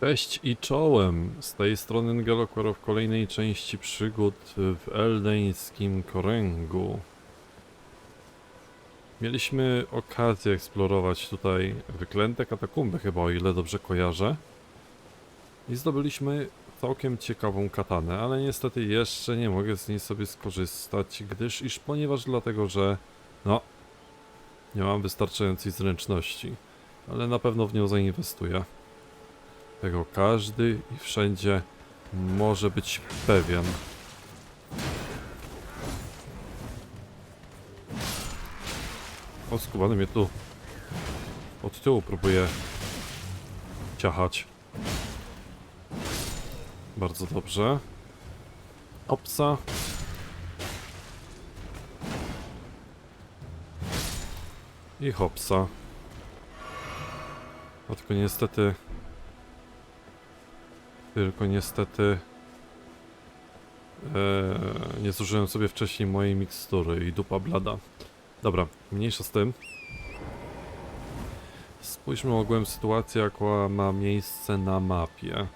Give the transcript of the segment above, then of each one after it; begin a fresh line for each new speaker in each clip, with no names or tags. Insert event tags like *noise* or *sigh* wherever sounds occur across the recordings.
Cześć i czołem! Z tej strony Ngelokoro w kolejnej części przygód w eldeńskim Koręgu. Mieliśmy okazję eksplorować tutaj wyklęte katakumby chyba, o ile dobrze kojarzę. I zdobyliśmy całkiem ciekawą katanę, ale niestety jeszcze nie mogę z niej sobie skorzystać, gdyż iż ponieważ dlatego, że no, nie mam wystarczającej zręczności, ale na pewno w nią zainwestuję. Tego każdy i wszędzie może być pewien. O, skubany mnie tu od tyłu próbuje ciachać. Bardzo dobrze. Opsa. I hopsa. A tylko niestety tylko niestety e, nie zużyłem sobie wcześniej mojej mikstury i dupa blada. Dobra, mniejsza z tym. Spójrzmy ogółem sytuację, jaka ma miejsce na mapie.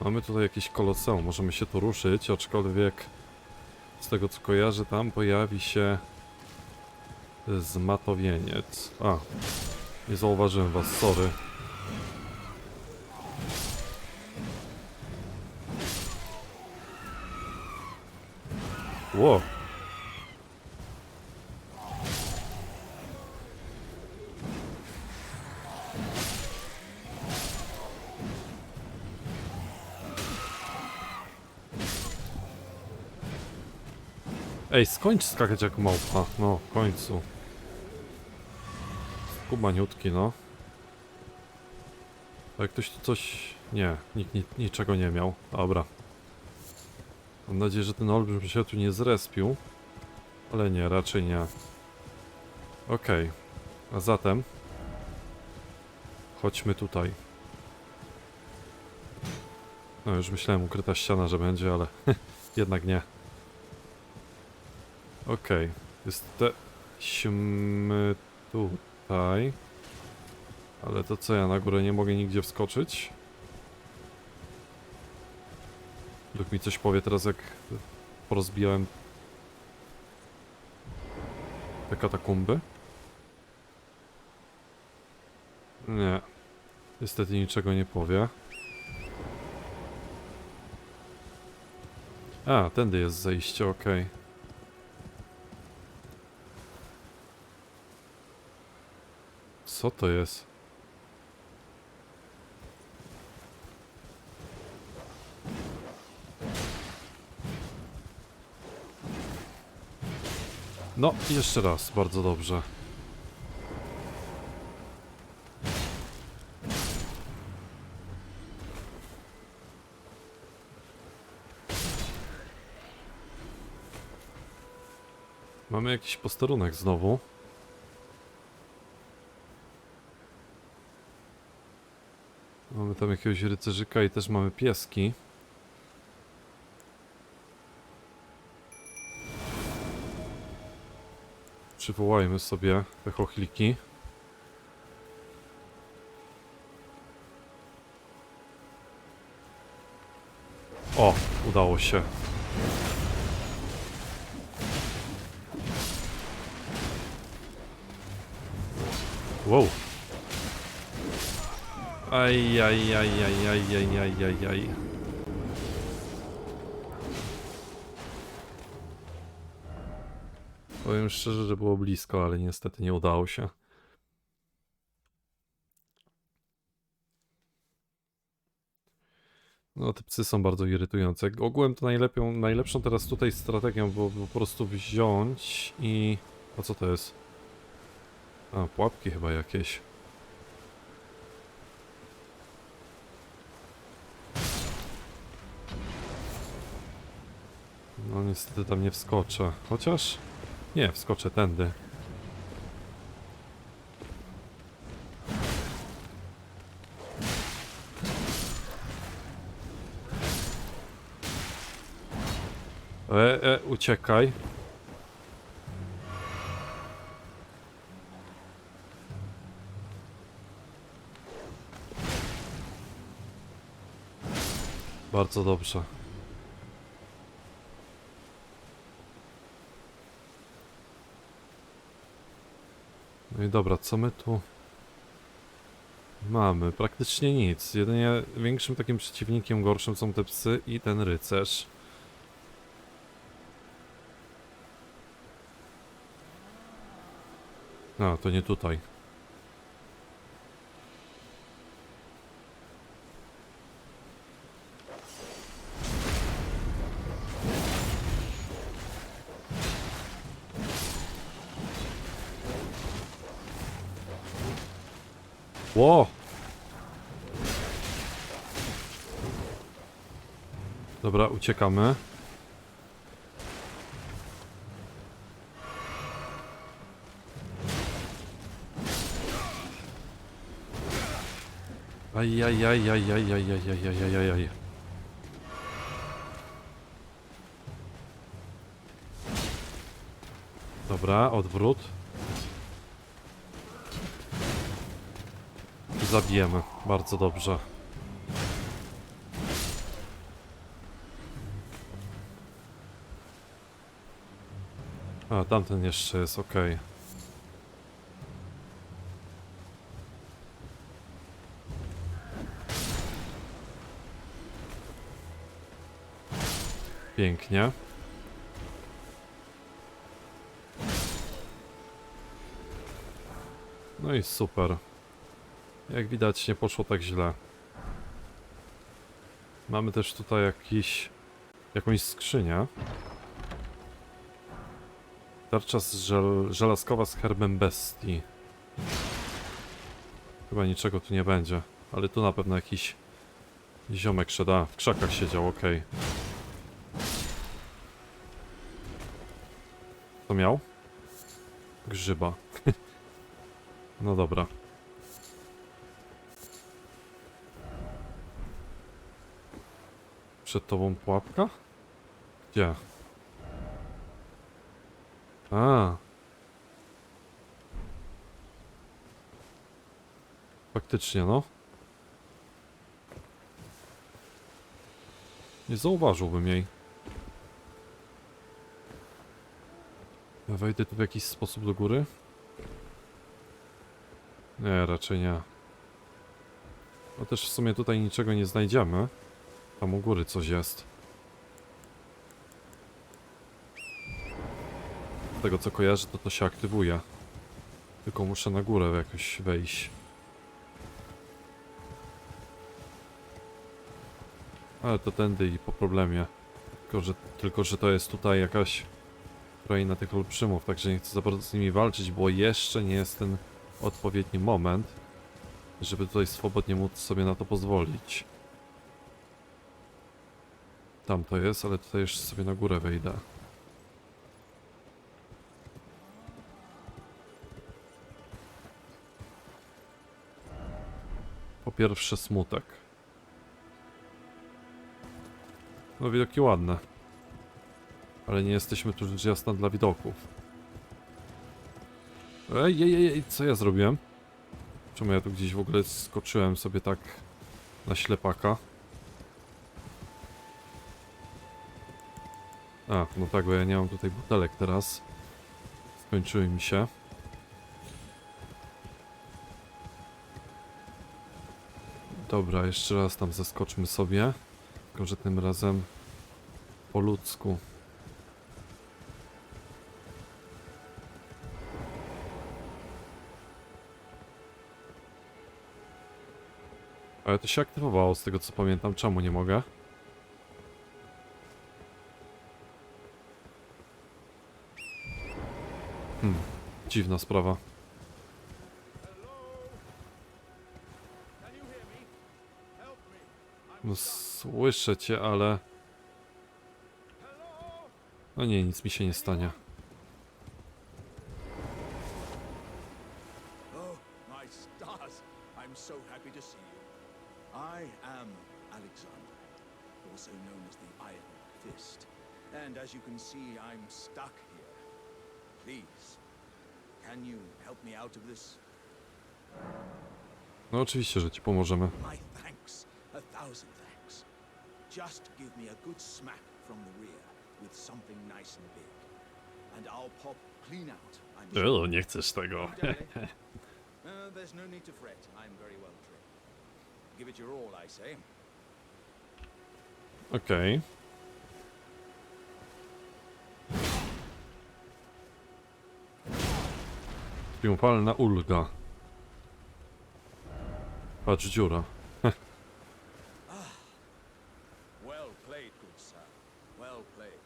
Mamy tutaj jakieś koloseum, możemy się tu ruszyć, aczkolwiek z tego co kojarzę, tam pojawi się zmatowieniec. A, nie zauważyłem was, sorry. Ło. Ej, skończ skakać jak małpa. No, w końcu. Kubaniutki, no. Ale ktoś tu coś... Nie, nikt ni niczego nie miał. Dobra. Mam nadzieję, że ten olbrzym się tu nie zrespił. Ale nie, raczej nie. Okej. A zatem... Chodźmy tutaj. No już myślałem ukryta ściana, że będzie, ale *laughs* jednak nie. Okej. Jesteśmy tutaj. Ale to co, ja na górę nie mogę nigdzie wskoczyć? Duch mi coś powie teraz, jak porozbijałem te katakumby. Nie. Niestety niczego nie powie. A, tędy jest zejście, okej. Co to jest? No, jeszcze raz, bardzo dobrze. Mamy jakiś posterunek znowu. Mamy tam jakiegoś rycerzyka i też mamy pieski. Przywołajmy sobie te chochliki. O, udało się. Wow. Aj, aj, aj, aj, aj, aj, aj, aj, aj. Powiem szczerze, że było blisko, ale niestety nie udało się. No, te psy są bardzo irytujące. Ogółem to najlepią, najlepszą teraz tutaj strategią było po prostu wziąć i... A co to jest? A, pułapki chyba jakieś. No niestety tam nie wskoczę. Chociaż... Nie, wskoczę tędy. E, e, uciekaj. Bardzo dobrze. No i dobra, co my tu mamy? Praktycznie nic. Jedynie większym takim przeciwnikiem gorszym są te psy i ten rycerz. A, to nie tutaj. Ło! Dobra, uciekamy. Ajajajajajajajajajajajaj. Dobra, odwrót. Zabijemy. Bardzo dobrze. A, tamten jeszcze jest, okej. Pięknie. No i super. Jak widać nie poszło tak źle. Mamy też tutaj jakiś, jakąś skrzynię. Tarcza z żel, żelazkowa z herbem bestii. Chyba niczego tu nie będzie, ale tu na pewno jakiś ziomek szedł. W krzakach siedział, okej. Co miał? Grzyba. *laughs* no dobra. Przed tobą pułapka? Gdzie? A. Faktycznie, no. Nie zauważyłbym jej. Ja wejdę tu w jakiś sposób do góry? Nie, raczej nie. No też w sumie tutaj niczego nie znajdziemy. Tam u góry coś jest. Z tego co kojarzę, to to się aktywuje. Tylko muszę na górę jakoś wejść. Ale to tędy i po problemie. Tylko że, tylko, że to jest tutaj jakaś kraina tych olbrzymów, także nie chcę za bardzo z nimi walczyć, bo jeszcze nie jest ten odpowiedni moment, żeby tutaj swobodnie móc sobie na to pozwolić. Tam to jest, ale tutaj jeszcze sobie na górę wejdę. Po pierwsze smutek. No widoki ładne. Ale nie jesteśmy tu rzecz jasna dla widoków. Ej, ej, ej, co ja zrobiłem? Czemu ja tu gdzieś w ogóle skoczyłem sobie tak na ślepaka? A, no tak, bo ja nie mam tutaj butelek teraz. Skończyły mi się. Dobra, jeszcze raz tam zaskoczmy sobie. Tylko, że tym razem po ludzku. Ale to się aktywowało z tego co pamiętam. Czemu nie mogę? dziwna sprawa. No, słyszę cię, ale... No nie, nic mi się nie stanie.
Oh, And as you can see, I'm stuck here. Please, can you help me out of this?
No oczywiście, że ci pomożemy.
My thanks, a thousand thanks. Just give me a good smack from the rear with something nice and big. And I'll pop clean out. I'm sure.
Eee, nie chcesz tego. *laughs*
Uh, there's no need to fret. I'm very well trained. Give it your all, I say.
Okej. Triumfalna ulga. Patrz, dziura. *laughs*
Well played, good sir. Well played.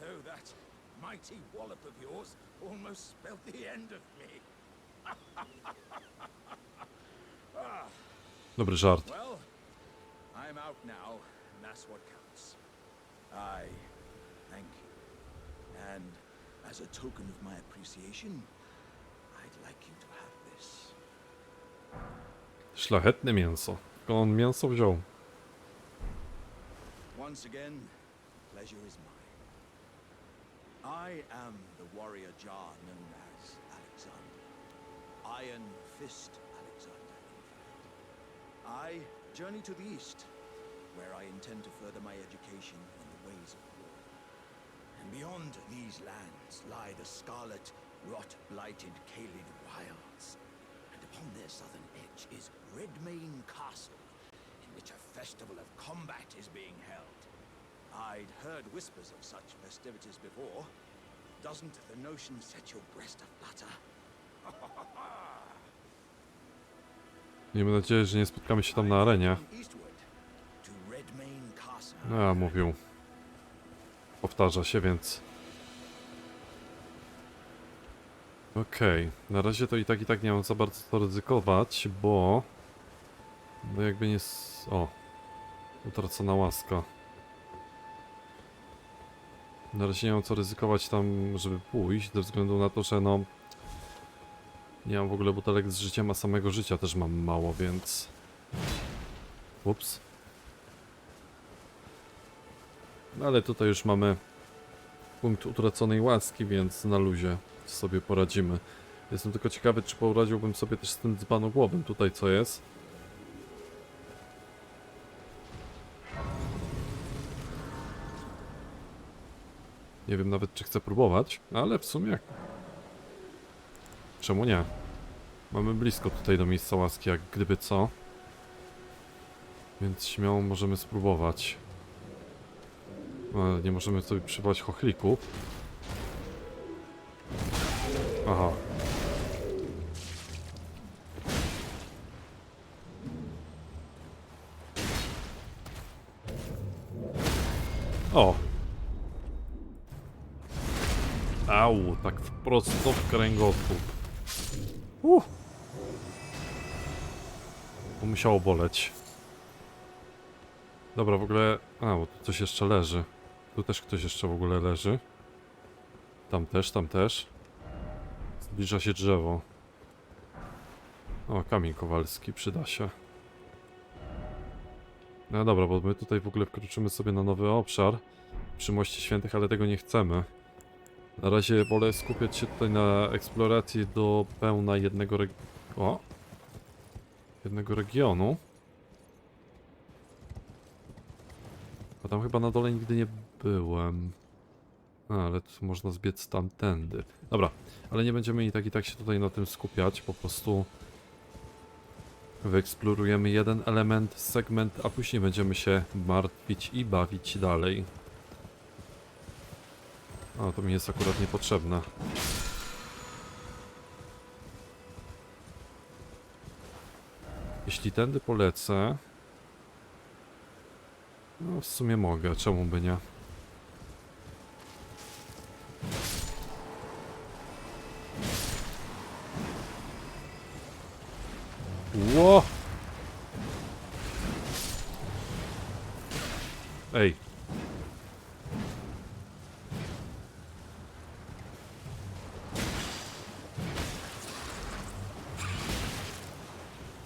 Though that mighty wallop of yours almost spelled the end of me. *laughs*
Dobry żart. Szlachetne mięso. On mięso wziął.
Once again, pleasure is mine. I am the warrior Jar known as Alexander. Iron Fist Alexander. I journey to the east, where I intend to further my education in the ways of war. And beyond these lands lie the scarlet, rot-blighted Caelid Wilds. And upon their southern edge is Redmane Castle, in which a festival of combat is being held. I'd heard whispers of such festivities before. Doesn't the notion set your breast aflutter? *laughs*
Miejmy nadzieję, że nie spotkamy się tam na arenie. No, mówił. Powtarza się, więc... Okej, na razie to i tak i tak nie mam za bardzo to ryzykować, bo... No jakby nie... O! Utracona łaska. Na razie nie mam co ryzykować tam, żeby pójść, ze względu na to, że no... Nie mam w ogóle butelek z życiem, a samego życia też mam mało, więc... Ups. No ale tutaj już mamy punkt utraconej łaski, więc na luzie sobie poradzimy. Jestem tylko ciekawy, czy poradziłbym sobie też z tym dzbanogłowym tutaj, co jest. Nie wiem nawet, czy chcę próbować, ale w sumie... Czemu nie? Mamy blisko tutaj do miejsca łaski, jak gdyby co. Więc śmiało możemy spróbować. Ale nie możemy sobie przywołać chochlików. Aha. O! Au, tak prosto w kręgosłup. Uh. To musiało boleć. Dobra, w ogóle... A, bo tu coś jeszcze leży. Tu też ktoś jeszcze w ogóle leży. Tam też, tam też. Zbliża się drzewo. O, kamień kowalski, przyda się. No dobra, bo my tutaj w ogóle wkroczymy sobie na nowy obszar przy Moście Świętych, ale tego nie chcemy. Na razie wolę skupiać się tutaj na eksploracji do pełna jednego reg... O! Jednego regionu. A tam chyba na dole nigdy nie byłem. A, ale tu można zbiec tamtędy. Dobra, ale nie będziemy i tak i tak się tutaj na tym skupiać, po prostu wyeksplorujemy jeden element, segment, a później będziemy się martwić i bawić dalej. A, to mi jest akurat niepotrzebne. Jeśli tędy polecę... No, w sumie mogę, czemu by nie? Ej.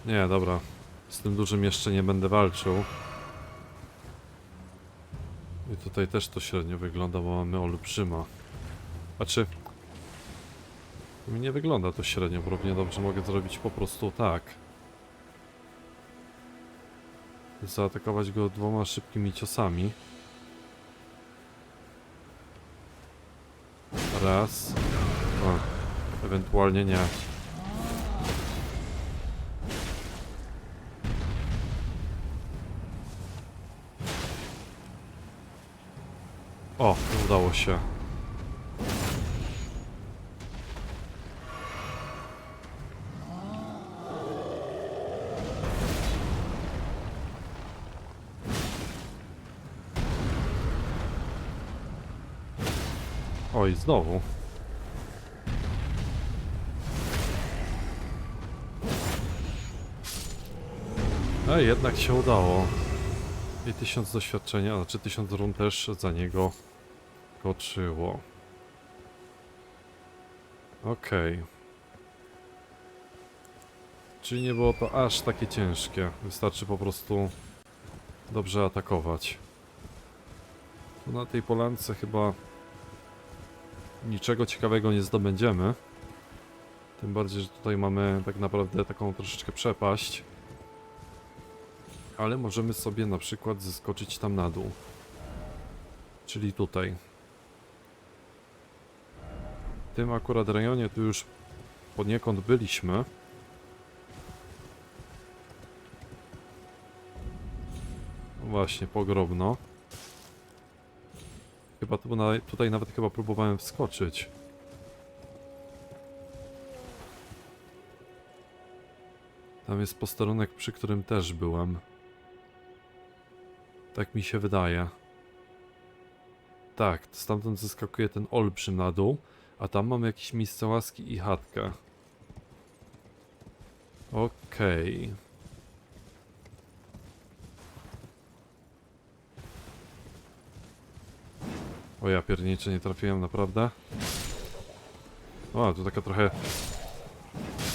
Nie, dobra. Z tym dużym jeszcze nie będę walczył. I tutaj też to średnio wygląda, bo mamy olbrzyma. Znaczy... Mi nie wygląda to średnio, bo równie dobrze mogę zrobić po prostu tak. Zaatakować go dwoma szybkimi ciosami. Raz. O, ewentualnie nie. O, udało się. Oj, znowu. A jednak się udało. I tysiąc doświadczenia, znaczy tysiąc run też za niego koczyło. Okej. Czyli nie było to aż takie ciężkie. Wystarczy po prostu dobrze atakować. Tu na tej polance chyba niczego ciekawego nie zdobędziemy. Tym bardziej, że tutaj mamy tak naprawdę taką troszeczkę przepaść. Ale możemy sobie na przykład zeskoczyć tam na dół. Czyli tutaj. W tym akurat rejonie tu już poniekąd byliśmy. Właśnie, pogrobno. Chyba tu na, tutaj nawet chyba próbowałem wskoczyć. Tam jest posterunek, przy którym też byłem. Tak mi się wydaje. Tak, stamtąd zeskakuje ten olbrzym na dół, a tam mamy jakieś miejsce łaski i chatkę. Okej. O ja piernicze, nie trafiłem naprawdę. O, tu taka trochę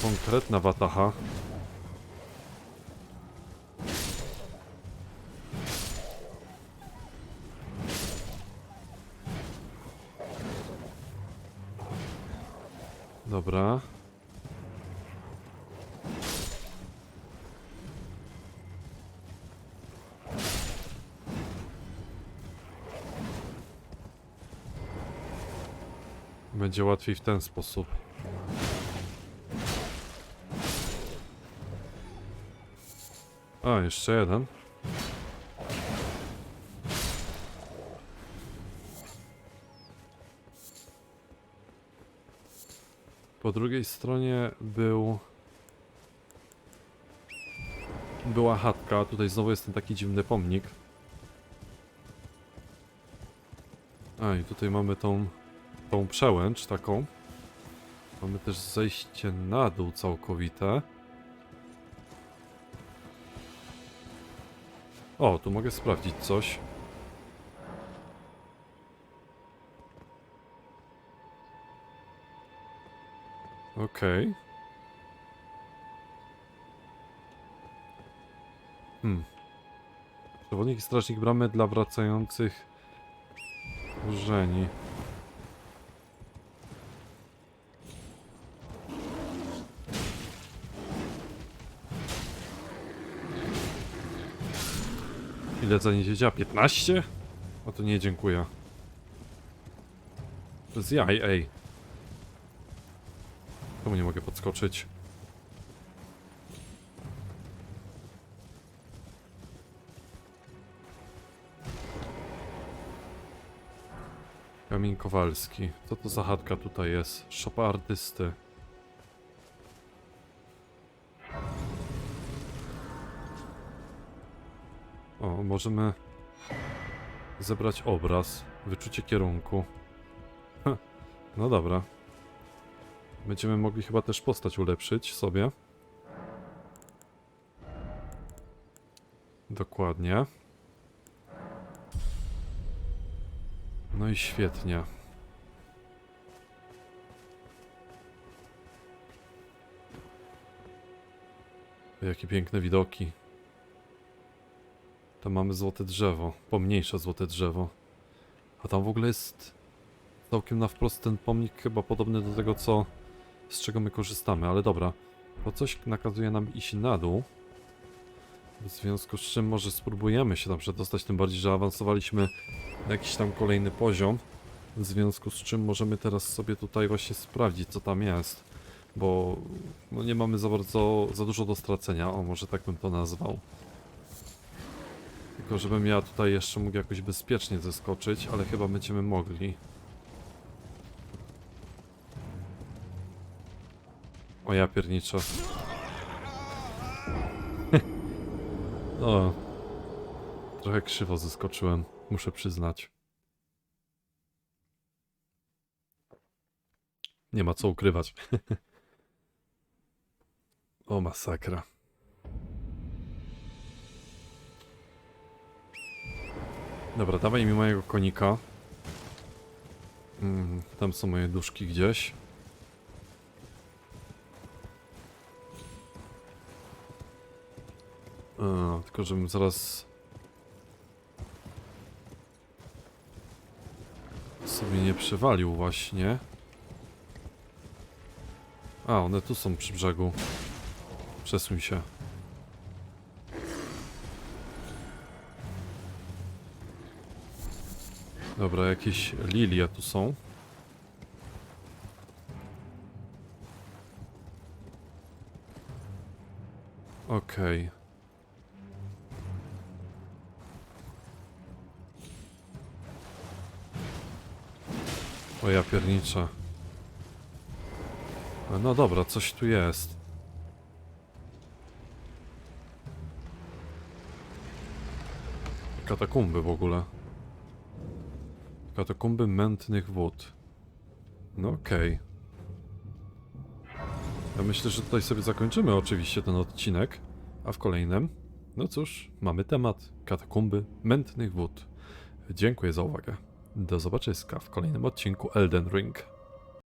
konkretna wataha. Dobra. Będzie łatwiej w ten sposób. A, jeszcze jeden. Po drugiej stronie był... Była chatka, tutaj znowu jest ten taki dziwny pomnik. A i tutaj mamy tą, tą przełęcz taką. Mamy też zejście na dół całkowite. O, tu mogę sprawdzić coś. Okej. Hmm. Przewodnik i strażnik bramy dla wracających Żeni. Ile za nie siedziała? 15? O to nie dziękuję. Z jaj, ej. Czemu nie mogę podskoczyć? Kamień Kowalski. Co to za chatka tutaj jest? Szopa artysty. Możemy zebrać obraz, wyczucie kierunku. No dobra. Będziemy mogli chyba też postać ulepszyć sobie. Dokładnie. No i świetnie. Jakie piękne widoki. Tam mamy złote drzewo, pomniejsze złote drzewo. A tam w ogóle jest całkiem na wprost ten pomnik chyba podobny do tego, co z czego my korzystamy, ale dobra. Bo coś nakazuje nam iść na dół. W związku z czym może spróbujemy się tam przedostać, tym bardziej, że awansowaliśmy na jakiś tam kolejny poziom. W związku z czym możemy teraz sobie tutaj właśnie sprawdzić, co tam jest. Bo no nie mamy za bardzo, za dużo do stracenia, o może tak bym to nazwał. Tylko żebym ja tutaj jeszcze mógł jakoś bezpiecznie zeskoczyć, ale chyba będziemy mogli. O ja pierniczę. *laughs* o. Trochę krzywo zeskoczyłem, muszę przyznać. Nie ma co ukrywać. *laughs* o masakra. Dobra, dawaj mi mojego konika. Mm, tam są moje duszki gdzieś. A, tylko żebym zaraz sobie nie przywalił właśnie. A, one tu są przy brzegu. Przesuń się. Dobra, jakieś lilie tu są. Okej. O ja pierniczę. No dobra, coś tu jest. Katakumby w ogóle. Katakumby mętnych wód. No okej. Ja myślę, że tutaj sobie zakończymy oczywiście ten odcinek, a w kolejnym, no cóż, mamy temat katakumby mętnych wód. Dziękuję za uwagę. Do zobaczyska w kolejnym odcinku Elden Ring.